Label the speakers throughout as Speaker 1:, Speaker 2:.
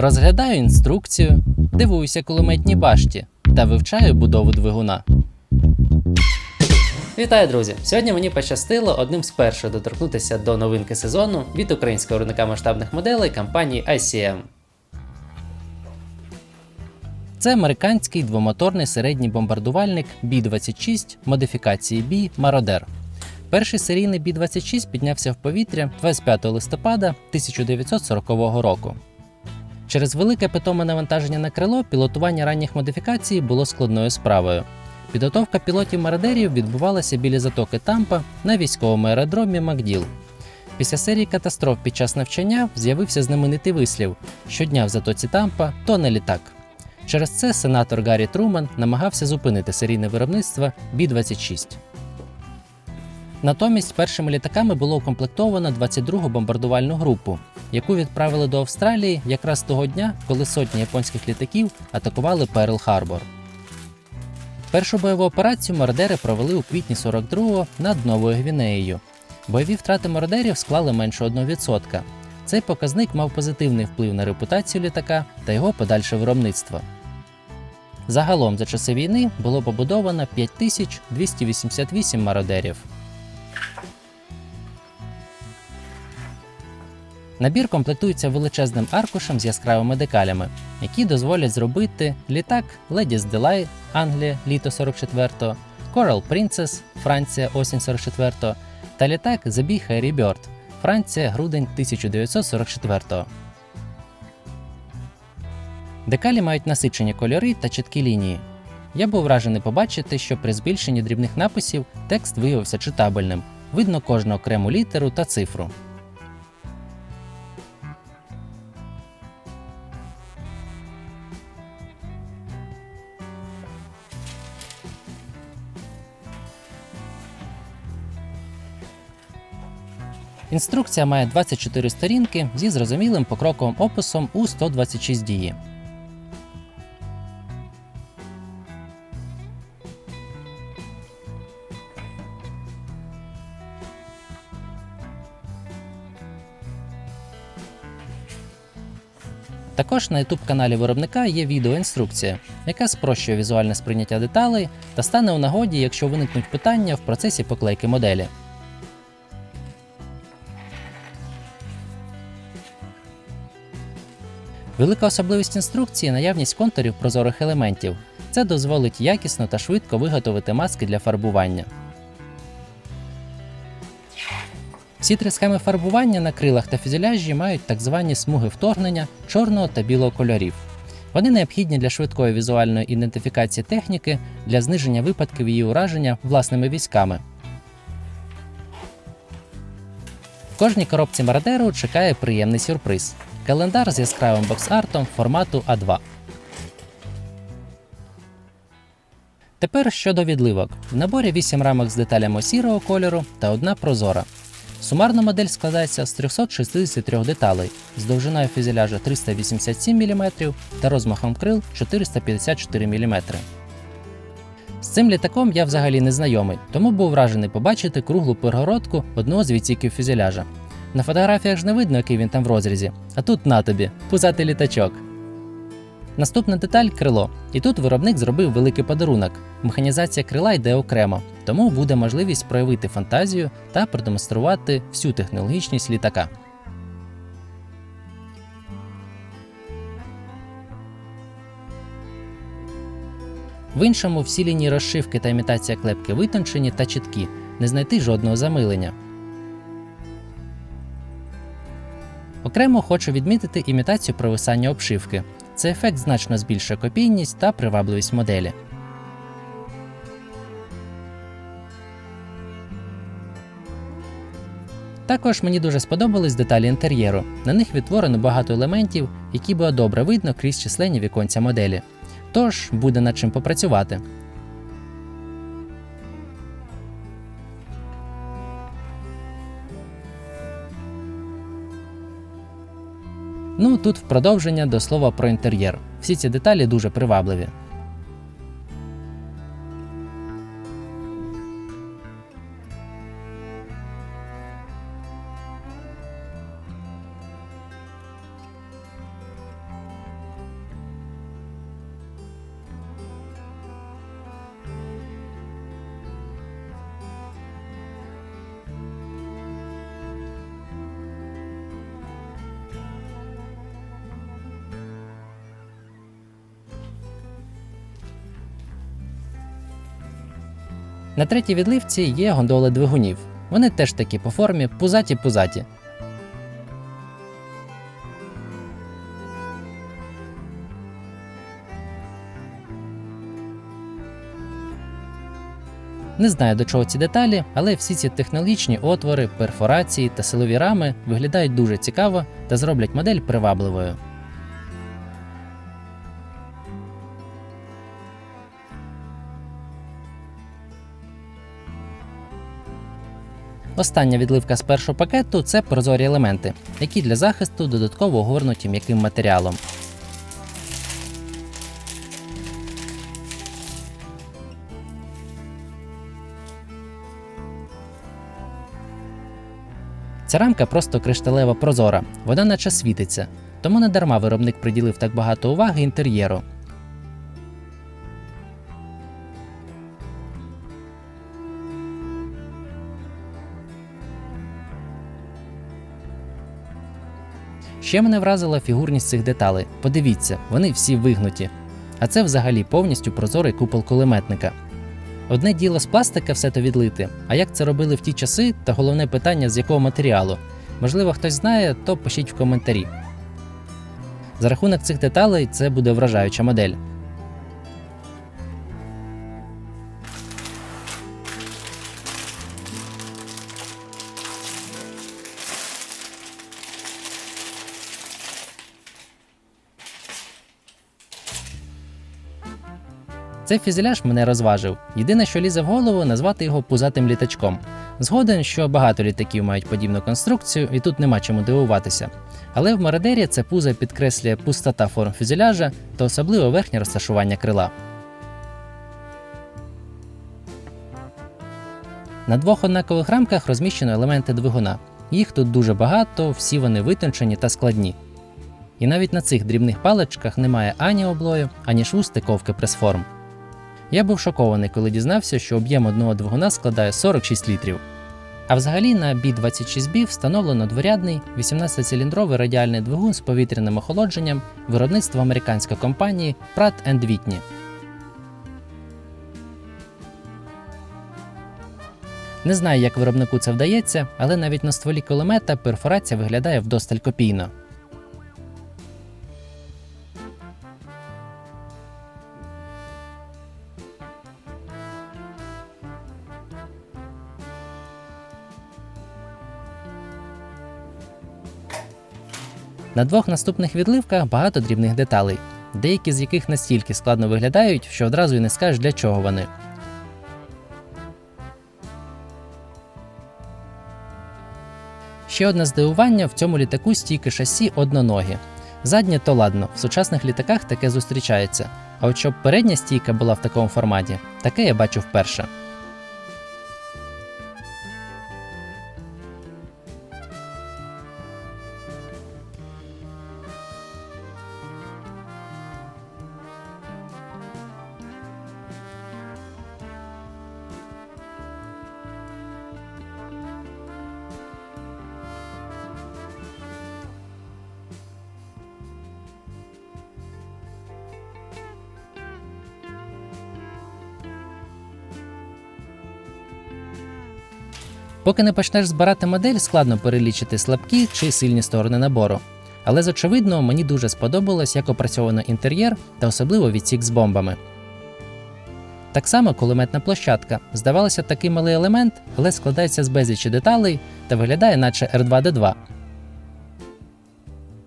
Speaker 1: Розглядаю інструкцію, дивуюся кулеметній башті та вивчаю будову двигуна. Вітаю, друзі! Сьогодні мені пощастило одним з перших доторкнутися до новинки сезону від українського виробника масштабних моделей компанії ICM. Це американський двомоторний середній бомбардувальник B-26 модифікації B Marauder. Перший серійний B-26 піднявся в повітря 25 листопада 1940 року. Через велике питоме навантаження на крило пілотування ранніх модифікацій було складною справою. Підготовка пілотів мародерів відбувалася біля затоки Тампа на військовому аеродромі Макділ. Після серії катастроф під час навчання з'явився знаменитий вислів: щодня в затоці Тампа то не літак. Через це сенатор Гаррі Труман намагався зупинити серійне виробництво Бі-26. Натомість першими літаками було укомплектовано 22-гу бомбардувальну групу, яку відправили до Австралії якраз того дня, коли сотні японських літаків атакували Перл-Харбор. Першу бойову операцію мародери провели у квітні 42-го над Новою Гвінеєю. Бойові втрати мародерів склали менше 1%. Цей показник мав позитивний вплив на репутацію літака та його подальше виробництво. Загалом за часи війни було побудовано 5288 мародерів. Набір комплектується величезним аркушем з яскравими декалями, які дозволять зробити літак Ladies Delight Англія літо 44-го, Coral Princess Франція осінь 44-го та літак The Bee Hairy Bird Франція грудень 1944-го. Декалі мають насичені кольори та чіткі лінії. Я був вражений побачити, що при збільшенні дрібних написів текст виявився читабельним, видно кожну окрему літеру та цифру. Інструкція має 24 сторінки зі зрозумілим покроковим описом у 126 дії. Також на YouTube каналі виробника є відеоінструкція, яка спрощує візуальне сприйняття деталей та стане у нагоді, якщо виникнуть питання в процесі поклейки моделі. Велика особливість інструкції наявність контурів прозорих елементів. Це дозволить якісно та швидко виготовити маски для фарбування. Всі три схеми фарбування на крилах та фюзеляжі мають так звані смуги вторгнення чорного та білого кольорів. Вони необхідні для швидкої візуальної ідентифікації техніки для зниження випадків її ураження власними військами. В кожній коробці Марадеру чекає приємний сюрприз календар з яскравим бокс-артом формату А2. Тепер щодо відливок. В наборі 8 рамок з деталями сірого кольору та одна прозора. Сумарна модель складається з 363 деталей з довжиною фюзеляжа 387 мм та розмахом крил 454 мм. З цим літаком я взагалі не знайомий, тому був вражений побачити круглу перегородку одного з відсіків фюзеляжа. На фотографіях ж не видно, який він там в розрізі, а тут на тобі пузатий літачок. Наступна деталь крило. І тут виробник зробив великий подарунок. Механізація крила йде окремо, тому буде можливість проявити фантазію та продемонструвати всю технологічність літака. В іншому всі лінії розшивки та імітація клепки витончені та чіткі, не знайти жодного замилення. Окремо хочу відмітити імітацію провисання обшивки. Цей ефект значно збільшує копійність та привабливість моделі. Також мені дуже сподобались деталі інтер'єру. На них відтворено багато елементів, які було добре видно крізь численні віконця моделі. Тож буде над чим попрацювати. Тут в продовження до слова про інтер'єр. Всі ці деталі дуже привабливі. На третій відливці є гондоли двигунів. Вони теж такі по формі пузаті-пузаті. Не знаю до чого ці деталі, але всі ці технологічні отвори, перфорації та силові рами виглядають дуже цікаво та зроблять модель привабливою. Остання відливка з першого пакету це прозорі елементи, які для захисту додатково огорнуті м'яким матеріалом. Ця рамка просто кришталева прозора, вона наче світиться, тому не дарма виробник приділив так багато уваги інтер'єру. Ще мене вразила фігурність цих деталей. Подивіться, вони всі вигнуті. А це взагалі повністю прозорий купол кулеметника. Одне діло з пластика все то відлити, а як це робили в ті часи, та головне питання з якого матеріалу. Можливо, хтось знає, то пишіть в коментарі. За рахунок цих деталей це буде вражаюча модель. Цей фюзеляж мене розважив. Єдине, що лізе в голову, назвати його пузатим літачком. Згоден, що багато літаків мають подібну конструкцію, і тут нема чому дивуватися. Але в Марадері це пузо підкреслює пустота форм фюзеляжа та особливо верхнє розташування крила. На двох однакових рамках розміщено елементи двигуна. Їх тут дуже багато, всі вони витончені та складні. І навіть на цих дрібних паличках немає ані облою, ані шву стиковки прес-форм. Я був шокований, коли дізнався, що об'єм одного двигуна складає 46 літрів. А взагалі на B26B встановлено дворядний 18-циліндровий радіальний двигун з повітряним охолодженням виробництва американської компанії Pratt Whitney. Не знаю, як виробнику це вдається, але навіть на стволі кулемета перфорація виглядає вдосталь копійно. На двох наступних відливках багато дрібних деталей, деякі з яких настільки складно виглядають, що одразу й не скажеш для чого вони. Ще одне здивування в цьому літаку стійки шасі одноногі. Заднє то ладно, в сучасних літаках таке зустрічається. А от щоб передня стійка була в такому форматі, таке я бачу вперше. Поки не почнеш збирати модель, складно перелічити слабкі чи сильні сторони набору. Але з очевидного мені дуже сподобалось, як опрацьовано інтер'єр та особливо відсік з бомбами. Так само кулеметна площадка. Здавалося, такий малий елемент, але складається з безлічі деталей та виглядає наче R2D2.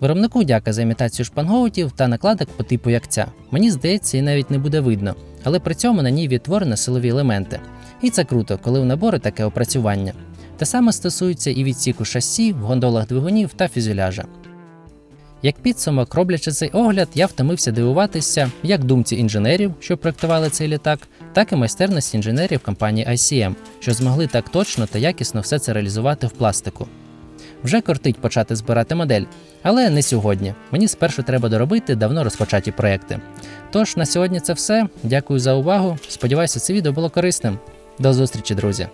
Speaker 1: Виробнику дяка за імітацію шпангоутів та накладок по типу як ця. Мені здається, і навіть не буде видно, але при цьому на ній відтворено силові елементи. І це круто, коли у набори таке опрацювання. Те саме стосується і відсіку шасі, в гондолах двигунів та фюзеляжа. Як підсумок, роблячи цей огляд, я втомився дивуватися як думці інженерів, що проектували цей літак, так і майстерності інженерів компанії ICM, що змогли так точно та якісно все це реалізувати в пластику. Вже кортить почати збирати модель, але не сьогодні. Мені спершу треба доробити давно розпочаті проекти. Тож на сьогодні це все. Дякую за увагу. Сподіваюся, це відео було корисним. До зустрічі, друзі!